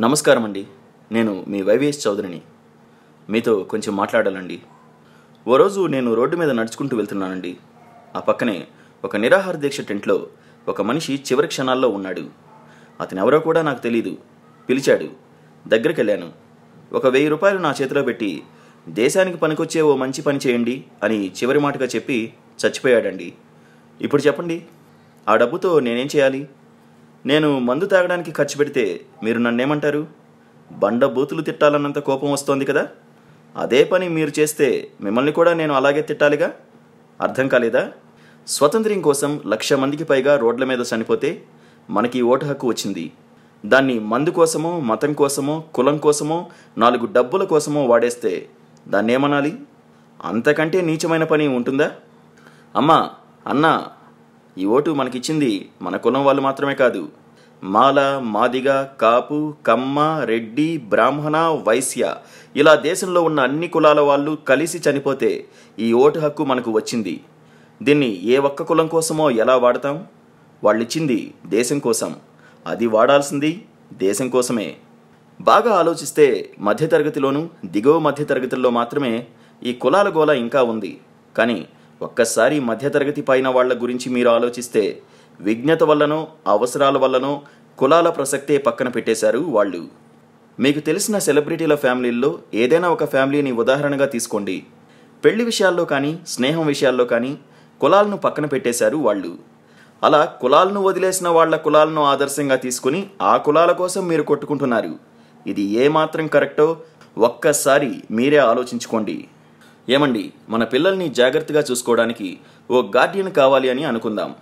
నమస్కారం అండి నేను మీ వైవిఎస్ చౌదరిని. మీతో కొంచెం మాట్లాడాలండి. ఓ రోజు నేను రోడ్డు మీద నడుచుకుంటూ వెళ్తున్నానండి. ఆ పక్కనే ఒక నిరాహార దీక్ష టెంట్లో ఒక మనిషి చివరి క్షణాల్లో ఉన్నాడు. అతను ఎవరో కూడా నాకు తెలీదు. పిలిచాడు. దగ్గరికి వెళ్ళాను ఒక వెయ్యి రూపాయలు నా చేతిలో పెట్టి దేశానికి పనికొచ్చే ఓ మంచి పని చేయండి అని చివరి మాటగా చెప్పి చచ్చిపోయాడండి. ఇప్పుడు చెప్పండి. ఆ డబ్బుతో నేనేం చేయాలి? నేను మందు తాగడానికి ఖర్చు పెడితే మీరు నన్నేమంటారు? బండ బూతులు తిట్టాలన్నంత కోపం వస్తోంది కదా. అదే పని మీరు చేస్తే మిమ్మల్ని కూడా నేను అలాగే తిట్టాలిగా? అర్థం కాలేదా? స్వతంత్ర్యం కోసం లక్ష మందికి పైగా రోడ్ల మీద చనిపోతే మనకి ఓటు హక్కు వచ్చింది. దాన్ని మందు కోసమో మతం కోసమో కులం కోసమో నాలుగు డబ్బుల కోసమో వాడేస్తే దాన్ని ఏమనాలి అంతకంటే నీచమైన పని ఉంటుందా? అమ్మా అన్నా ఈ ఓటు మనకిచ్చింది మన కులం వాళ్ళు మాత్రమే కాదు. మాల మాదిగ కాపు కమ్మ రెడ్డి బ్రాహ్మణ వైశ్య ఇలా దేశంలో ఉన్న అన్ని కులాల వాళ్ళు కలిసి చనిపోతే ఈ ఓటు హక్కు మనకు వచ్చింది. దీన్ని ఏ ఒక్క కులం కోసమో ఎలా వాడతాం? వాళ్ళిచ్చింది దేశం కోసం. అది వాడాల్సింది దేశం కోసమే. బాగా ఆలోచిస్తే మధ్యతరగతిలోనూ దిగువ మధ్యతరగతుల్లో మాత్రమే ఈ కులాల గోల ఇంకా ఉంది. కానీ ఒక్కసారి మధ్యతరగతి పైన వాళ్ళ గురించి మీరు ఆలోచిస్తే విజ్ఞత వల్లనో అవసరాల వల్లనో కులాల ప్రసక్తే పక్కన పెట్టేశారు వాళ్ళు. మీకు తెలిసిన సెలబ్రిటీల ఫ్యామిలీల్లో ఏదైనా ఒక ఫ్యామిలీని ఉదాహరణగా తీసుకోండి. పెళ్ళి విషయాల్లో కానీ స్నేహం విషయాల్లో కానీ కులాలను పక్కన పెట్టేశారు వాళ్ళు. అలా కులాలను వదిలేసిన వాళ్ళ కులాలను ఆదర్శంగా తీసుకుని ఆ కులాల కోసం మీరు కొట్టుకుంటున్నారు. ఇది ఏమాత్రం కరెక్టో ఒక్కసారి మీరే ఆలోచించుకోండి. ఏమండి మన పిల్లల్ని జాగ్రత్తగా చూసుకోవడానికి ఓ గార్డియన్ కావాలి అని అనుకుందాం.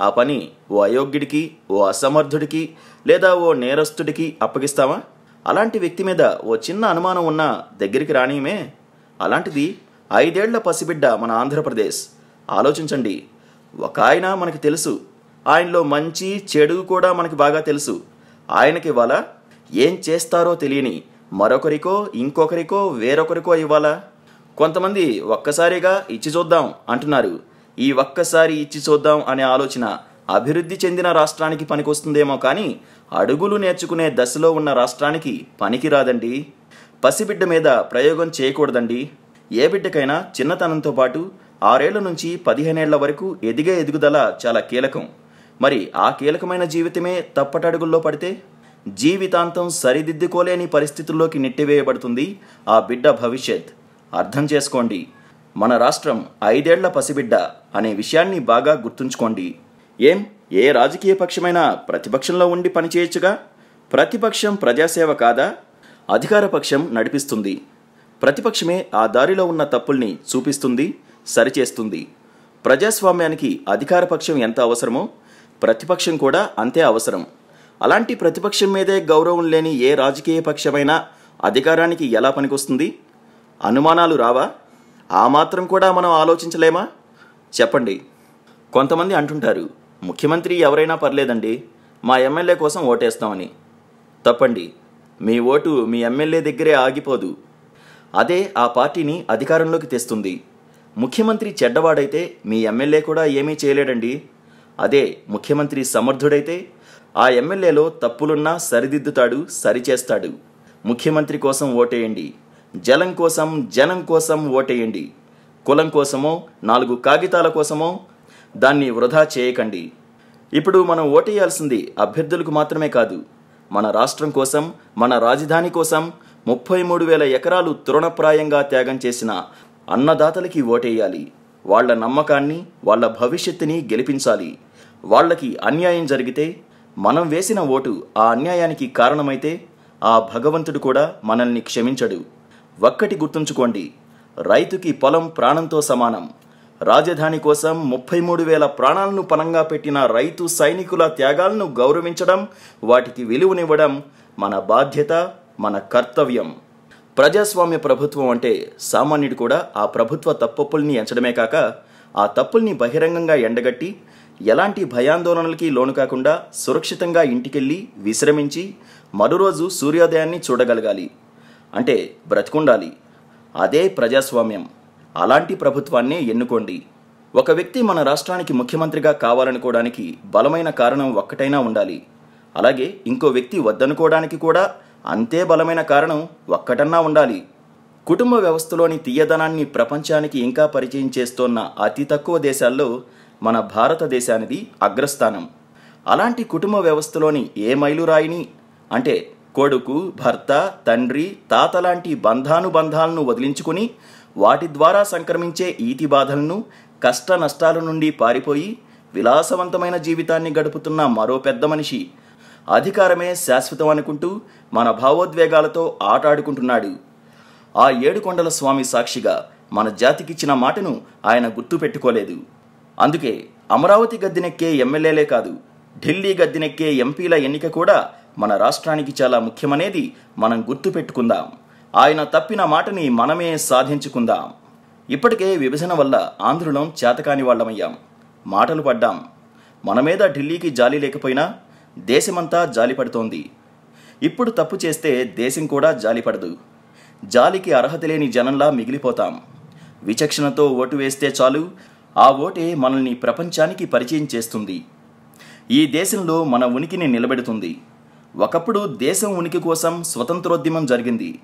ఆ పని ఓ అయోగ్యుడికి ఓ అసమర్థుడికి లేదా ఓ నేరస్తుడికి అప్పగిస్తామా? అలాంటి వ్యక్తి మీద ఓ చిన్న అనుమానం ఉన్నా దగ్గరికి రానియమే. అలాంటిది ఐదేళ్ళ పసిబిడ్డ మన ఆంధ్రప్రదేశ్. ఆలోచించండి ఒక ఆయన మనకి తెలుసు. ఆయనలో మంచి చెడు కూడా మనకి బాగా తెలుసు. ఆయనకి ఇవ్వాలా? ఏం చేస్తారో తెలియని మరొకరికో ఇంకొకరికో వేరొకరికో ఇవ్వాలా? కొంతమంది ఒక్కసారిగా ఇచ్చి చూద్దాం అంటున్నారు. ఈ ఒక్కసారి ఇచ్చి చూద్దాం అనే ఆలోచన అభివృద్ధి చెందిన రాష్ట్రానికి పనికొస్తుందేమో కానీ అడుగులు నేర్చుకునే దశలో ఉన్న రాష్ట్రానికి పనికిరాదండి. పసిబిడ్డ మీద ప్రయోగం చేయకూడదండి. ఏ బిడ్డకైనా చిన్నతనంతో పాటు ఆరేళ్ళ నుంచి పదిహేనేళ్ళ వరకు ఎదిగే ఎదుగుదల చాలా కీలకం. మరి ఆ కీలకమైన జీవితమే తప్పటడుగుల్లో పడితే? జీవితాంతం సరిదిద్దుకోలేని పరిస్థితుల్లోకి నెట్టివేయబడుతుంది ఆ బిడ్డ భవిష్యత్. అర్థం చేసుకోండి. మన రాష్ట్రం ఐదేళ్ళ పసిబిడ్డ అనే విషయాన్ని బాగా గుర్తుంచుకోండి. ఏం? ఏ రాజకీయ పక్షమైనా ప్రతిపక్షంలో ఉండి పనిచేయచ్చుగా? ప్రతిపక్షం ప్రజాసేవ కాదా? అధికార పక్షం నడిపిస్తుంది. ప్రతిపక్షమే ఆ దారిలో ఉన్న తప్పుల్ని చూపిస్తుంది సరిచేస్తుంది. ప్రజాస్వామ్యానికి అధికార పక్షం ఎంత అవసరమో ప్రతిపక్షం కూడా అంతే అవసరం. అలాంటి ప్రతిపక్షం మీదే గౌరవం లేని ఏ రాజకీయ పక్షమైనా అధికారానికి ఎలా పనికొస్తుంది? అనుమానాలు రావా? ఆ మాత్రం కూడా మనం ఆలోచించలేమా? చెప్పండి. కొంతమంది అంటుంటారు ముఖ్యమంత్రి ఎవరైనా పర్లేదండి మా ఎమ్మెల్యే కోసం ఓటేస్తామని. తప్పండి. మీ ఓటు మీ ఎమ్మెల్యే దగ్గరే ఆగిపోదు. అదే ఆ పార్టీని అధికారంలోకి తెస్తుంది. ముఖ్యమంత్రి చెడ్డవాడైతే మీ ఎమ్మెల్యే కూడా ఏమీ చేయలేడండి. అదే ముఖ్యమంత్రి సమర్థుడైతే ఆ ఎమ్మెల్యేలో తప్పులున్నా సరిదిద్దుతాడు సరిచేస్తాడు. ముఖ్యమంత్రి కోసం ఓటేయండి. జలం కోసం జనం కోసం ఓటేయండి. కులం కోసమో నాలుగు కాగితాల కోసమో దాన్ని వృధా చేయకండి. ఇప్పుడు మనం ఓటేయాల్సింది అభ్యర్థులకు మాత్రమే కాదు మన రాష్ట్రం కోసం మన రాజధాని కోసం ముప్పై మూడు వేల ఎకరాలు తృణప్రాయంగా త్యాగం చేసిన అన్నదాతలకి ఓటేయాలి. వాళ్ళ నమ్మకాన్ని వాళ్ళ భవిష్యత్తుని గెలిపించాలి. వాళ్ళకి అన్యాయం జరిగితే మనం వేసిన ఓటు ఆ అన్యాయానికి కారణమైతే ఆ భగవంతుడు కూడా మనల్ని క్షమించడు. ఒక్కటి గుర్తుంచుకోండి. రైతుకి పొలం ప్రాణంతో సమానం. రాజధాని కోసం ముప్పై మూడు వేల ప్రాణాలను పనంగా పెట్టిన రైతు సైనికుల త్యాగాలను గౌరవించడం వాటికి విలువనివ్వడం మన బాధ్యత మన కర్తవ్యం. ప్రజాస్వామ్య ప్రభుత్వం అంటే సామాన్యుడు కూడా ఆ ప్రభుత్వ తప్పుల్ని ఎంచడమే కాక ఆ తప్పుల్ని బహిరంగంగా ఎండగట్టి ఎలాంటి భయాందోళనలకి లోను కాకుండా సురక్షితంగా ఇంటికెళ్ళి విశ్రమించి మరోరోజు సూర్యోదయాన్ని చూడగలగాలి. అంటే బ్రతికుండాలి. అదే ప్రజాస్వామ్యం. అలాంటి ప్రభుత్వాన్నే ఎన్నుకోండి. ఒక వ్యక్తి మన రాష్ట్రానికి ముఖ్యమంత్రిగా కావాలనుకోవడానికి బలమైన కారణం ఒక్కటైనా ఉండాలి. అలాగే ఇంకో వ్యక్తి వద్దనుకోవడానికి కూడా అంతే బలమైన కారణం ఒక్కటన్నా ఉండాలి. కుటుంబ వ్యవస్థలోని తీయదనాన్ని ప్రపంచానికి ఇంకా పరిచయం చేస్తోన్న అతి తక్కువ దేశాల్లో మన భారతదేశానిది అగ్రస్థానం. అలాంటి కుటుంబ వ్యవస్థలోని ఏ మైలురాయిని అంటే కొడుకు భర్త తండ్రి తాత లాంటి బంధానుబంధాలను వదిలించుకుని వాటి ద్వారా సంక్రమించే ఈతి బాధలను కష్ట నష్టాల నుండి పారిపోయి విలాసవంతమైన జీవితాన్ని గడుపుతున్న మరో పెద్ద మనిషి. అధికారమే శాశ్వతం అనుకుంటూ మన భావోద్వేగాలతో ఆటాడుకుంటున్నాడు. ఆ ఏడుకొండల స్వామి సాక్షిగా మన జాతికిచ్చిన మాటను ఆయన గుర్తుపెట్టుకోలేదు అందుకే అమరావతి గద్దెనెక్కే ఎమ్మెల్యేలే కాదు ఢిల్లీ గద్దెనెక్కే ఎంపీల ఎన్నిక కూడా మన రాష్ట్రానికి చాలా ముఖ్యమనేది మనం గుర్తుపెట్టుకుందాం. ఆయన తప్పిన మాటని మనమే సాధించుకుందాం. ఇప్పటికే విభజన వల్ల ఆంధ్రులం చేతకాని వాళ్ళమయ్యాం. మాటలు పడ్డాం. మన మీద ఢిల్లీకి జాలి లేకపోయినా దేశమంతా జాలి పడుతోంది. ఇప్పుడు తప్పు చేస్తే దేశం కూడా జాలిపడదు జాలికి అర్హత లేని జనంలా మిగిలిపోతాం. విచక్షణతో ఓటు వేస్తే చాలు. ఆ ఓటే మనల్ని ప్రపంచానికి పరిచయం చేస్తుంది. ఈ దేశంలో మన ఉనికిని నిలబెడుతుంది. ఒకప్పుడు దేశం ఉనికి కోసం స్వతంత్రోద్యమం జరిగింది.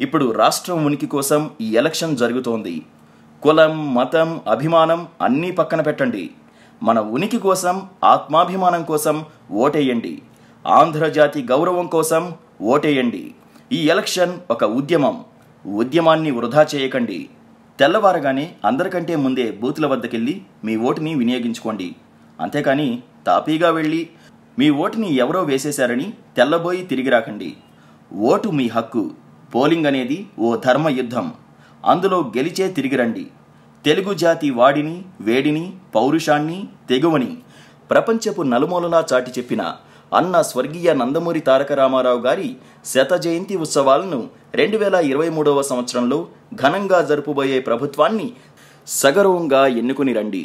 ఇప్పుడు రాష్ట్రం ఉనికి కోసం ఈ ఎలక్షన్ జరుగుతోంది. కులం మతం అభిమానం అన్నీ పక్కన పెట్టండి. మన ఉనికి కోసం ఆత్మాభిమానం కోసం ఓటేయండి. ఆంధ్రజాతి గౌరవం కోసం ఓటేయండి. ఈ ఎలక్షన్ ఒక ఉద్యమం. ఉద్యమాన్ని వృధా చేయకండి. తెల్లవారగానే అందరికంటే ముందే బూతుల వద్దకెళ్ళి మీ ఓటుని వినియోగించుకోండి. అంతేకాని తాపీగా వెళ్ళి మీ ఓటుని ఎవరో వేసేశారని తెల్లబోయి తిరిగి రాకండి. ఓటు మీ హక్కు. పోలింగ్ అనేది ఓ ధర్మ యుద్ధం. అందులో గెలిచే తిరిగి రండి. తెలుగు జాతి వాడిని వేడిని పౌరుషాన్ని తెగువని ప్రపంచపు నలుమూలలా చాటి చెప్పిన అన్న స్వర్గీయ నందమూరి తారక రామారావు గారి శత జయంతి ఉత్సవాలను రెండు వేల ఇరవై మూడవ సంవత్సరంలో ఘనంగా జరుపుబోయే ప్రభుత్వాన్ని సగర్వంగా ఎన్నుకుని రండి.